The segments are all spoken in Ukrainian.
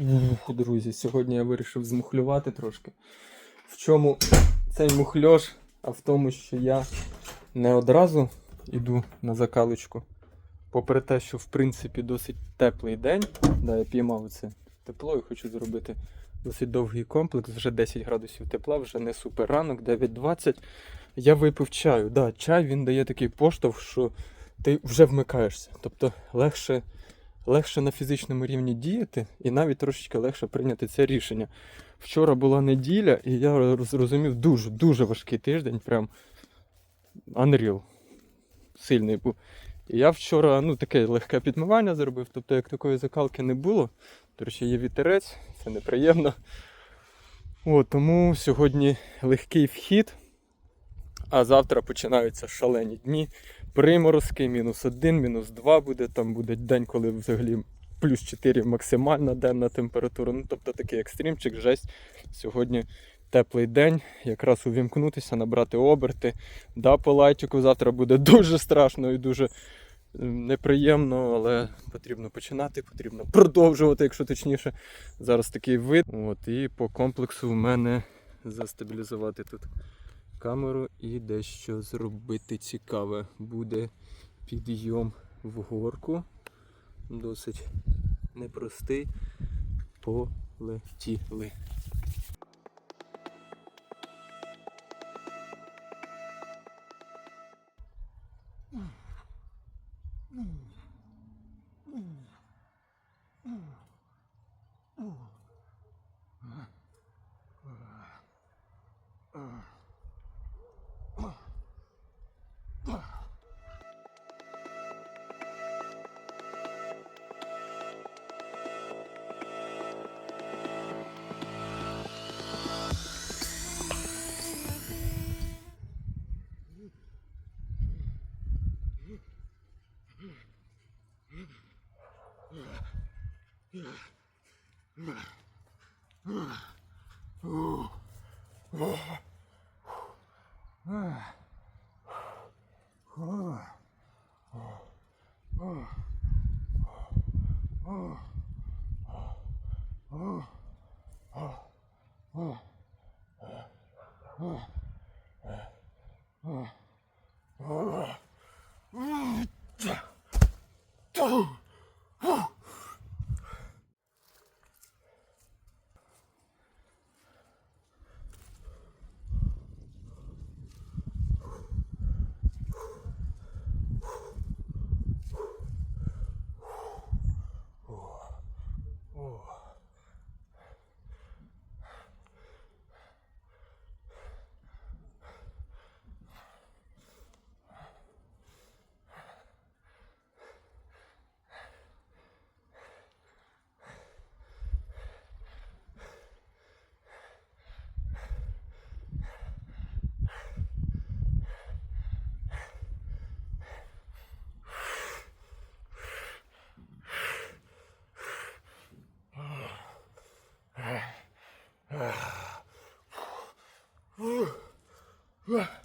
Ух, друзі, сьогодні я вирішив змухлювати трошки. В чому цей мухльош? А в тому, що я не одразу йду на закалочку. Попри те, що в принципі досить теплий день. Да, я піймав це тепло і хочу зробити досить довгий комплекс. Вже 10 градусів тепла, вже не супер ранок, 9.20. Я випив чаю. Да, чай він дає такий поштовх, що ти вже вмикаєшся. Тобто легше легше на фізичному рівні діяти і навіть трошечки легше прийняти це рішення. Вчора була неділя, і я зрозумів дуже дуже важкий тиждень, прям unreal. Сильний був. І я вчора ну, таке легке підмивання зробив, тобто як такої закалки не було. До речі, є вітерець, це неприємно. О, тому сьогодні легкий вхід, а завтра починаються шалені дні приморозки, мінус один, мінус два буде. Там буде день, коли взагалі плюс 4 максимальна денна температура. Ну, тобто такий екстримчик, жесть. Сьогодні теплий день, якраз увімкнутися, набрати оберти. Да, по лайтику завтра буде дуже страшно і дуже неприємно, але потрібно починати, потрібно продовжувати, якщо точніше. Зараз такий вид. От, і по комплексу в мене застабілізувати тут камеру і дещо зробити цікаве. Буде підйом в горку. Досить непростий. Полетіли. Oh. Whew.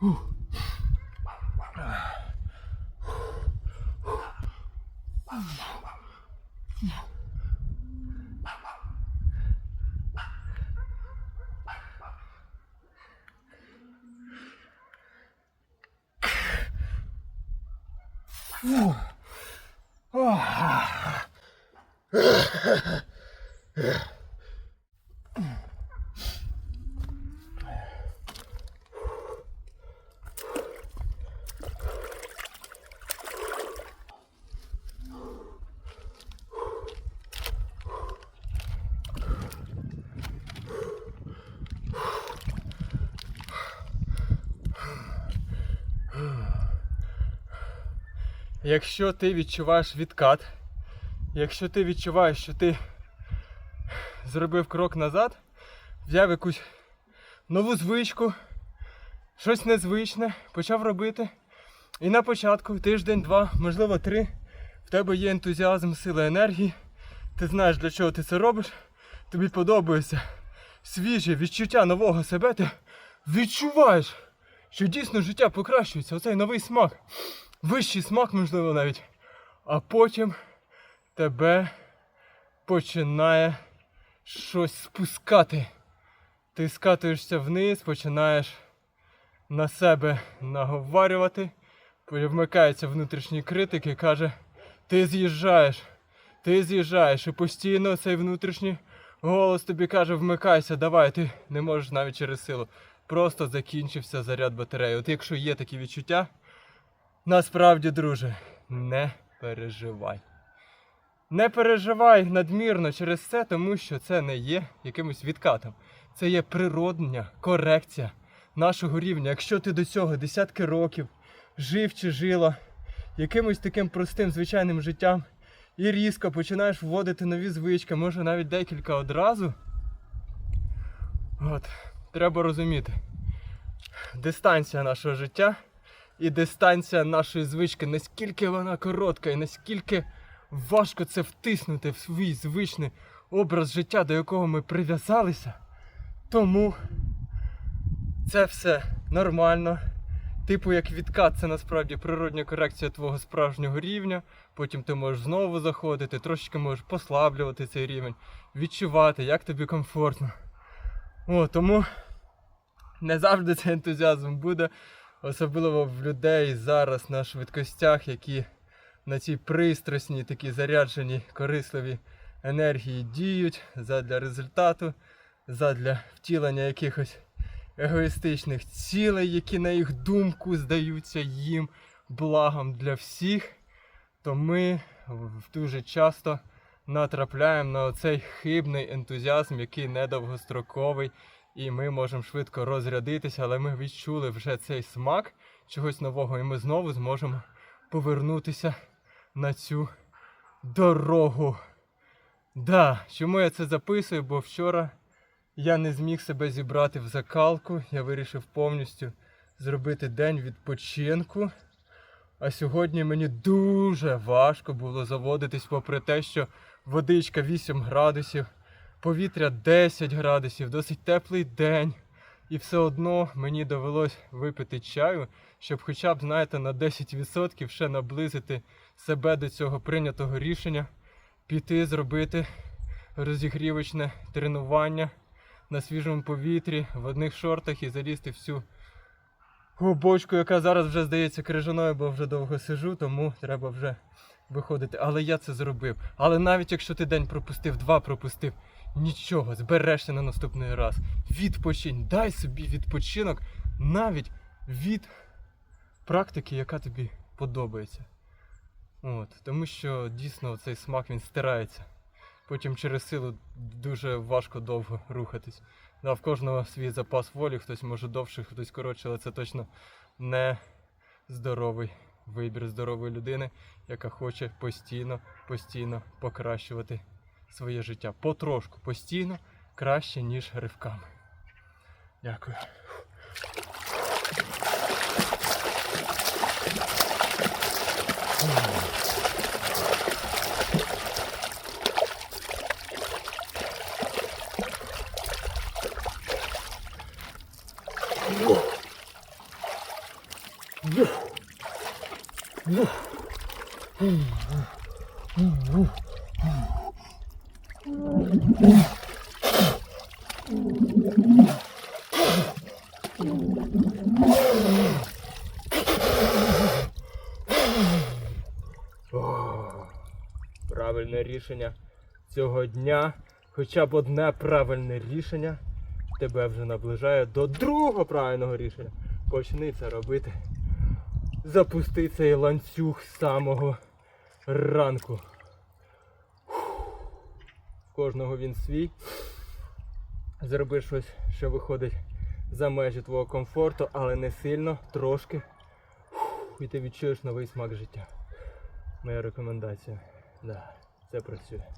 아. Якщо ти відчуваєш відкат, якщо ти відчуваєш, що ти зробив крок назад, взяв якусь нову звичку, щось незвичне, почав робити. І на початку, тиждень, два, можливо, три, в тебе є ентузіазм, сила енергії. Ти знаєш, для чого ти це робиш. Тобі подобається свіже відчуття нового себе. Ти відчуваєш, що дійсно життя покращується. Оцей новий смак. Вищий смак, можливо, навіть. А потім тебе починає щось спускати. Ти скатуєшся вниз, починаєш на себе наговарювати, вмикається внутрішній критик і каже: ти з'їжджаєш, ти з'їжджаєш, і постійно цей внутрішній голос тобі каже, вмикайся, давай, ти не можеш навіть через силу. Просто закінчився заряд батареї. От якщо є такі відчуття, насправді, друже, не переживай. Не переживай надмірно через це, тому що це не є якимось відкатом. Це є природня корекція нашого рівня. Якщо ти до цього десятки років жив чи жила якимось таким простим звичайним життям і різко починаєш вводити нові звички, може навіть декілька одразу. От, треба розуміти. Дистанція нашого життя і дистанція нашої звички, наскільки вона коротка і наскільки важко це втиснути в свій звичний образ життя, до якого ми прив'язалися. Тому це все нормально. Типу, як відкат, це насправді природня корекція твого справжнього рівня. Потім ти можеш знову заходити, трошечки можеш послаблювати цей рівень, відчувати, як тобі комфортно. О, тому не завжди цей ентузіазм буде, особливо в людей зараз на швидкостях, які на цій пристрасній, такі зарядженій, корисливі енергії діють задля результату, задля втілення якихось егоїстичних цілей, які на їх думку здаються їм благом для всіх, то ми дуже часто натрапляємо на оцей хибний ентузіазм, який недовгостроковий, і ми можемо швидко розрядитися, але ми відчули вже цей смак чогось нового, і ми знову зможемо повернутися на цю дорогу. Да, чому я це записую? Бо вчора я не зміг себе зібрати в закалку. Я вирішив повністю зробити день відпочинку. А сьогодні мені дуже важко було заводитись, попри те, що водичка 8 градусів, повітря 10 градусів, досить теплий день. І все одно мені довелось випити чаю, щоб хоча б, знаєте, на 10% ще наблизити себе до цього прийнятого рішення, піти зробити розігрівочне тренування на свіжому повітрі, в одних шортах і залізти всю бочку, яка зараз вже здається крижаною, бо вже довго сижу, тому треба вже виходити. Але я це зробив. Але навіть якщо ти день пропустив, два пропустив, нічого, зберешся на наступний раз. Відпочинь, дай собі відпочинок навіть від практики, яка тобі подобається. От, тому що дійсно цей смак він стирається. Потім через силу дуже важко довго рухатись. Да, в кожного свій запас волі, хтось може довше, хтось коротше, але це точно не здоровий вибір здорової людини, яка хоче постійно, постійно покращувати своє життя. Потрошку, постійно краще, ніж ривками. Дякую. Правильне рішення цього дня. Хоча б одне правильне рішення тебе вже наближає до другого правильного рішення. Почни це робити. Запусти цей ланцюг з самого ранку. Кожного він свій. Зроби щось, що виходить за межі твого комфорту, але не сильно, трошки. І ти відчуєш новий смак життя. моя рекомендація. Да, це працює.